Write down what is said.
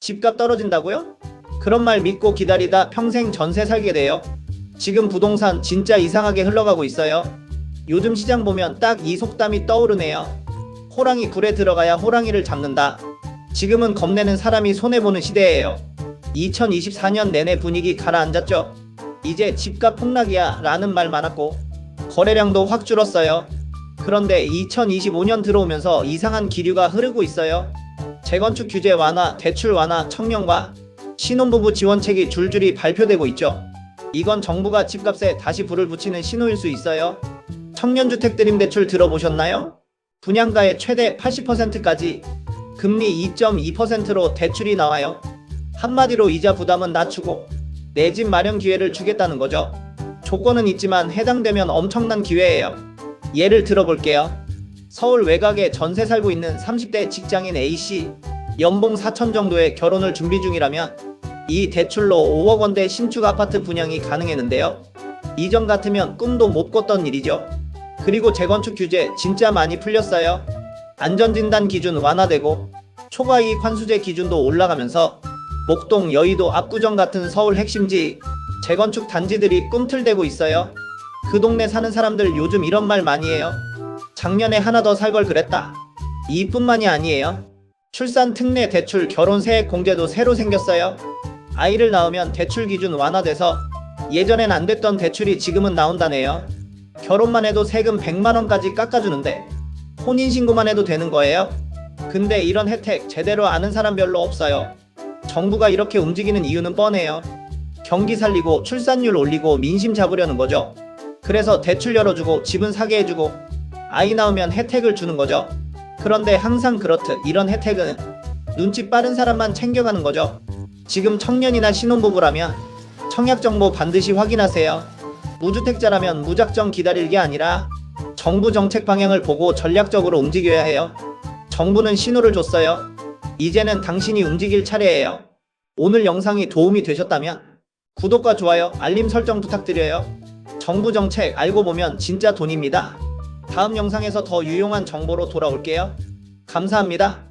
집값 떨어진다고요? 그런 말 믿고 기다리다 평생 전세 살게 돼요. 지금 부동산 진짜 이상하게 흘러가고 있어요. 요즘 시장 보면 딱 이 속담이 떠오르네요. 호랑이 굴에 들어가야 호랑이를 잡는다. 지금은 겁내는 사람이 손해보는 시대예요. 2024년 내내 분위기 가라앉았죠. 이제 집값 폭락이야 라는 말 많았고 거래량도 확 줄었어요. 그런데 2025년 들어오면서 이상한 기류가 흐르고 있어요. 재건축 규제 완화, 대출 완화, 청년과 신혼부부 지원책이 줄줄이 발표되고 있죠. 이건 정부가 집값에 다시 불을 붙이는 신호일 수 있어요. 청년주택 드림 대출 들어보셨나요? 분양가의 최대 80%까지 금리 2.2%로 대출이 나와요. 한마디로 이자 부담은 낮추고 내 집 마련 기회를 주겠다는 거죠. 조건은 있지만 해당되면 엄청난 기회예요. 예를 들어볼게요. 서울 외곽에 전세 살고 있는 30대 직장인 A씨 연봉 4천 정도의 결혼을 준비 중이라면 이 대출로 5억 원대 신축 아파트 분양이 가능했는데요. 이전 같으면 꿈도 못 꿨던 일이죠. 그리고 재건축 규제 진짜 많이 풀렸어요. 안전진단 기준 완화되고 초과이익 환수제 기준도 올라가면서 목동, 여의도, 압구정 같은 서울 핵심지 재건축 단지들이 꿈틀대고 있어요. 그 동네 사는 사람들 요즘 이런 말 많이 해요. 작년에 하나 더 살 걸 그랬다. 이뿐만이 아니에요. 출산 특례 대출 결혼 세액 공제도 새로 생겼어요. 아이를 낳으면 대출 기준 완화돼서 예전엔 안 됐던 대출이 지금은 나온다네요. 결혼만 해도 세금 100만 원까지 깎아주는데 혼인 신고만 해도 되는 거예요. 근데 이런 혜택 제대로 아는 사람 별로 없어요. 정부가 이렇게 움직이는 이유는 뻔해요. 경기 살리고 출산율 올리고 민심 잡으려는 거죠. 그래서 대출 열어주고 집은 사게 해주고 아이 낳으면 혜택을 주는 거죠. 그런데 항상 그렇듯 이런 혜택은 눈치 빠른 사람만 챙겨가는 거죠. 지금 청년이나 신혼부부라면 청약 정보 반드시 확인하세요. 무주택자라면 무작정 기다릴 게 아니라 정부 정책 방향을 보고 전략적으로 움직여야 해요. 정부는 신호를 줬어요. 이제는 당신이 움직일 차례예요. 오늘 영상이 도움이 되셨다면 구독과 좋아요, 알림 설정 부탁드려요. 정부 정책 알고 보면 진짜 돈입니다. 다음 영상에서 더 유용한 정보로 돌아올게요. 감사합니다.